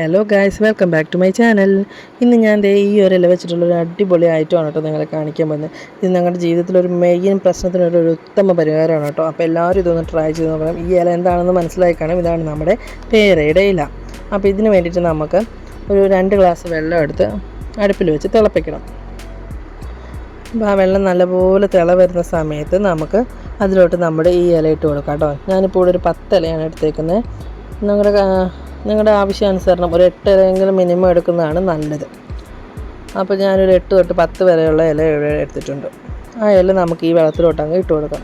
Hello guys welcome back to my channel ഇന്ന് ഞാൻ ദേ ഈ ഒരു ഇല വെച്ചിട്ടുള്ള ഒരു അടിപൊളി ഐറ്റമാണ് കേട്ടോ നിങ്ങളെ കാണിക്കാൻ പോകുന്നത്. ഇത് നിങ്ങളുടെ ജീവിതത്തിൽ ഒരു മെയിൻ പ്രശ്നത്തിനൊരു ഒരു ഉത്തമ പരിഹാരമാണ് കേട്ടോ. അപ്പോൾ എല്ലാവരും ഇതൊന്ന് ട്രൈ ചെയ്ത് നോക്കണം. ഈ ഇല എന്താണെന്ന് മനസ്സിലായി കാണും ഇതാണ് നമ്മുടെ പേരയുടെ ഇല. അപ്പോൾ ഇതിന് വേണ്ടിയിട്ട് നമുക്ക് ഒരു രണ്ട് ഗ്ലാസ് വെള്ളം എടുത്ത് അടുപ്പിൽ വെച്ച് തിളപ്പിക്കണം. അപ്പോൾ ആ വെള്ളം നല്ലപോലെ തിള വരുന്ന സമയത്ത് നമുക്ക് അതിലോട്ട് നമ്മുടെ ഈ ഇല ഇട്ട് കൊടുക്കാം കേട്ടോ. ഞാനിപ്പോൾ ഇവിടെ ഒരു പത്ത് ഇലയാണ് എടുത്തേക്കുന്നത് നിങ്ങളുടെ നിങ്ങളുടെ ആവശ്യാനുസരണം ഒരു എട്ട് ഇലയെങ്കിലും മിനിമം എടുക്കുന്നതാണ് നല്ലത്. അപ്പോൾ ഞാനൊരു എട്ട് തൊട്ട് പത്ത് വരെയുള്ള ഇല എടുത്തിട്ടുണ്ട്. ആ ഇല നമുക്ക് ഈ വെള്ളത്തിലോട്ട് അങ്ങ് ഇട്ട് കൊടുക്കാം.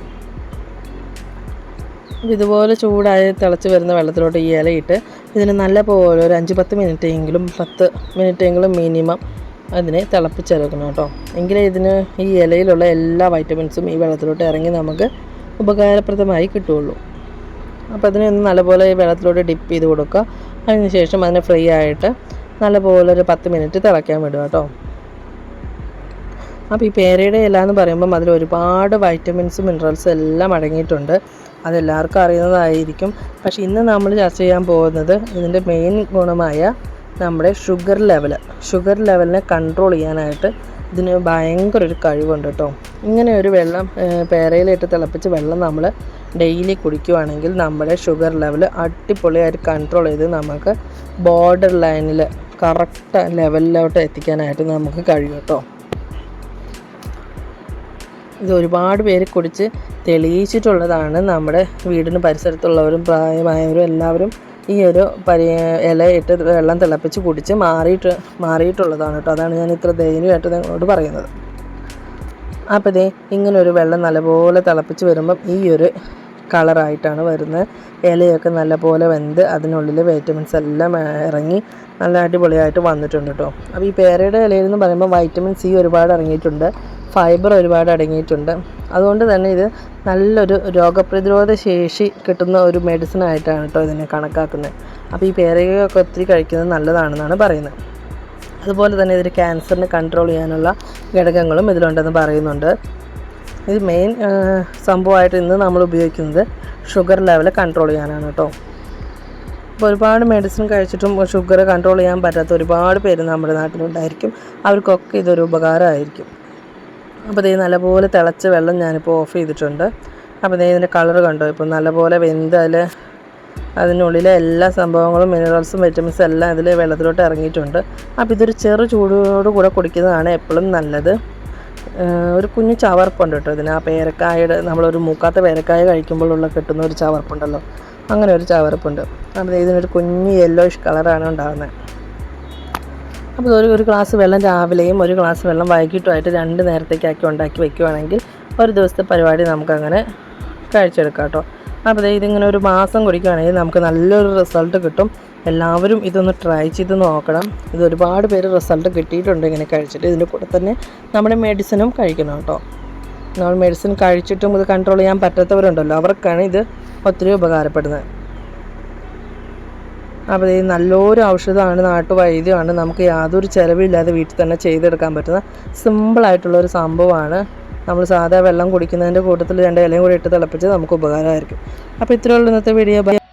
ഇതുപോലെ ചൂടായി തിളച്ച് വരുന്ന വെള്ളത്തിലോട്ട് ഈ ഇലയിട്ട് ഇതിന് നല്ല പോലെ ഒരു അഞ്ച് പത്ത് മിനിറ്റ് എങ്കിലും പത്ത് മിനിറ്റ് എങ്കിലും മിനിമം അതിനെ തിളപ്പിച്ചെടുക്കണം കേട്ടോ. എങ്കിലേ ഇതിന് ഈ ഇലയിലുള്ള എല്ലാ വൈറ്റമിൻസും ഈ വെള്ളത്തിലോട്ട് ഇറങ്ങി നമുക്ക് ഉപകാരപ്രദമായി കിട്ടുകയുള്ളൂ. അപ്പോൾ അതിനെ ഒന്ന് നല്ലപോലെ ഈ വെള്ളത്തിലോട്ട് ഡിപ്പ് ചെയ്ത് കൊടുക്കുക. അതിന് ശേഷം അതിനെ ഫ്രൈ ആയിട്ട് നല്ലപോലെ ഒരു പത്ത് മിനിറ്റ് തിളയ്ക്കാൻ വിടുക കേട്ടോ. അപ്പോൾ ഈ പേരയുടെ ഇല എന്ന് പറയുമ്പം അതിൽ ഒരുപാട് വൈറ്റമിൻസ് മിനറൽസ് എല്ലാം അടങ്ങിയിട്ടുണ്ട്. അതെല്ലാവർക്കും അറിയുന്നതായിരിക്കും. പക്ഷേ ഇന്ന് നമ്മൾ ചർച്ച ചെയ്യാൻ പോകുന്നത് ഇതിന്റെ മെയിൻ ഗുണമായ നമ്മുടെ ഷുഗർ ലെവൽ ഷുഗർ ലെവലിനെ കൺട്രോൾ ചെയ്യാനായിട്ട് ഇതിന് ഭയങ്കര ഒരു കഴിവുണ്ട് കേട്ടോ ഇങ്ങനെ ഒരു വെള്ളം പേരയിലിട്ട് തിളപ്പിച്ച് വെള്ളം നമ്മൾ ഡെയിലി കുടിക്കുവാണെങ്കിൽ നമ്മുടെ ഷുഗർ ലെവൽ അടിപൊളിയായിട്ട് കൺട്രോൾ ചെയ്ത് നമുക്ക് ബോർഡർ ലൈനിൽ കറക്റ്റ് ലെവലിലോട്ട് എത്തിക്കാനായിട്ട് നമുക്ക് കഴിയും കേട്ടോ ഇത് ഒരുപാട് പേര് കുടിച്ച് തെളിയിച്ചിട്ടുള്ളതാണ് നമ്മുടെ വീടിന് പരിസരത്തുള്ളവരും പ്രായമായവരും എല്ലാവരും ഈ ഒരു പരി ഇല ഇട്ട് വെള്ളം തിളപ്പിച്ച് കുടിച്ച് മാറിയിട്ട് മാറിയിട്ടുള്ളതാണ് കേട്ടോ. അതാണ് ഞാൻ ഇത്ര ദയനീയമായിട്ട് നിങ്ങളോട് പറയുന്നത്. അപ്പോൾ ഇതേ ഒരു വെള്ളം നല്ലപോലെ തിളപ്പിച്ച് വരുമ്പം ഈ ഒരു കളറായിട്ടാണ് വരുന്നത്. ഇലയൊക്കെ നല്ലപോലെ വെന്ത് അതിനുള്ളിൽ വൈറ്റമിൻസ് എല്ലാം ഇറങ്ങി നല്ല അടിപൊളിയായിട്ട് വന്നിട്ടുണ്ട് കേട്ടോ. അപ്പോൾ ഈ പേരയുടെ ഇലയിൽ എന്ന് പറയുമ്പോൾ വൈറ്റമിൻ സി ഒരുപാട് ഇറങ്ങിയിട്ടുണ്ട്. ഫൈബർ ഒരുപാട് അടങ്ങിയിട്ടുണ്ട്. അതുകൊണ്ട് തന്നെ ഇത് നല്ലൊരു രോഗപ്രതിരോധ ശേഷി കിട്ടുന്ന ഒരു മെഡിസിൻ ആയിട്ടാണ് കേട്ടോ ഇതിനെ കണക്കാക്കുന്നത്. അപ്പോൾ ഈ പേരകയൊക്കെ ഒത്തിരി കഴിക്കുന്നത് നല്ലതാണെന്നാണ് പറയുന്നത്. അതുപോലെ തന്നെ ഇതിൽ ക്യാൻസറിനെ കൺട്രോൾ ചെയ്യാനുള്ള ഘടകങ്ങളും ഇതിലുണ്ടെന്ന് പറയുന്നുണ്ട്. ഇത് മെയിൻ സംഭവമായിട്ട് ഇന്ന് നമ്മൾ ഉപയോഗിക്കുന്നത് ഷുഗർ ലെവൽ കൺട്രോൾ ചെയ്യാനാണ് കേട്ടോ അപ്പോൾ ഒരുപാട് മെഡിസിൻ കഴിച്ചിട്ടും ഷുഗർ കൺട്രോൾ ചെയ്യാൻ പറ്റാത്ത ഒരുപാട് പേര് നമ്മുടെ നാട്ടിലുണ്ടായിരിക്കും. അവർക്കൊക്കെ ഇതൊരു ഉപകാരമായിരിക്കും. അപ്പോൾ ഇത് നല്ലപോലെ തിളച്ച വെള്ളം ഞാനിപ്പോൾ ഓഫ് ചെയ്തിട്ടുണ്ട്. അപ്പോൾ ഇതിന്റെ കളർ കണ്ടോ? ഇപ്പോൾ നല്ലപോലെ വെന്ത് അതിൽ അതിനുള്ളിലെ എല്ലാ സംഭവങ്ങളും മിനറൽസും വൈറ്റമിൻസും എല്ലാം ഇതിൽ വെള്ളത്തിലോട്ട് ഇറങ്ങിയിട്ടുണ്ട്. അപ്പോൾ ഇതൊരു ചെറു ചൂടോട് കൂടെ കുടിക്കുന്നതാണ് എപ്പോഴും നല്ലത്. ഒരു കുഞ്ഞു ചവർപ്പുണ്ട് കേട്ടോ ഇതിന്. ആ പേരക്കായുടെ നമ്മളൊരു മൂക്കാത്ത പേരക്കായ കഴിക്കുമ്പോഴുള്ള കിട്ടുന്ന ഒരു ചവർപ്പുണ്ടല്ലോ. അങ്ങനെ ഒരു ചവർപ്പുണ്ട്. അപ്പോൾ ഇതിനൊരു കുഞ്ഞു യെല്ലോയിഷ് കളറാണ് ഉണ്ടാകുന്നത്. അപ്പോൾ ഒരു ഒരു ഗ്ലാസ് വെള്ളം രാവിലെയും ഒരു ഗ്ലാസ് വെള്ളം വൈകിട്ടുമായിട്ട് രണ്ട് നേരത്തേക്കാക്കി ഉണ്ടാക്കി വെക്കുവാണെങ്കിൽ ഒരു ദിവസത്തെ പരിപാടി നമുക്കങ്ങനെ കഴിച്ചെടുക്കാം കേട്ടോ. അപ്പോൾ ഇതിങ്ങനെ ഒരു മാസം കുടിക്കുകയാണെങ്കിൽ നമുക്ക് നല്ലൊരു റിസൾട്ട് കിട്ടും. എല്ലാവരും ഇതൊന്ന് ട്രൈ ചെയ്ത് നോക്കണം. ഇത് ഒരുപാട് പേര് റിസൾട്ട് കിട്ടിയിട്ടുണ്ട് ഇങ്ങനെ കഴിച്ചിട്ട്. ഇതിന്റെ കൂടെ തന്നെ നമ്മുടെ മെഡിസിനും കഴിക്കണം കേട്ടോ. നമ്മൾ മെഡിസിൻ കഴിച്ചിട്ടും ഇത് കൺട്രോൾ ചെയ്യാൻ പറ്റാത്തവരുണ്ടല്ലോ. അവർക്കാണ് ഇത് ഒത്തിരി ഉപകാരപ്പെടുന്നത്. അപ്പോൾ ഈ നല്ലൊരു ഔഷധമാണ് നാട്ടുവൈദ്യമാണ്. നമുക്ക് യാതൊരു ചിലവില്ലാതെ വീട്ടിൽ തന്നെ ചെയ്തെടുക്കാൻ പറ്റുന്ന സിമ്പിളായിട്ടുള്ളൊരു സംഭവമാണ്. നമ്മൾ സാധാ വെള്ളം കുടിക്കുന്നതിന്റെ കൂട്ടത്തിൽ രണ്ട് ഇലയും കൂടി ഇട്ട് തിളപ്പിച്ച് നമുക്ക് ഉപകാരമായിരിക്കും. അപ്പോൾ ഇത്രയുള്ള ഇന്നത്തെ വീഡിയോ.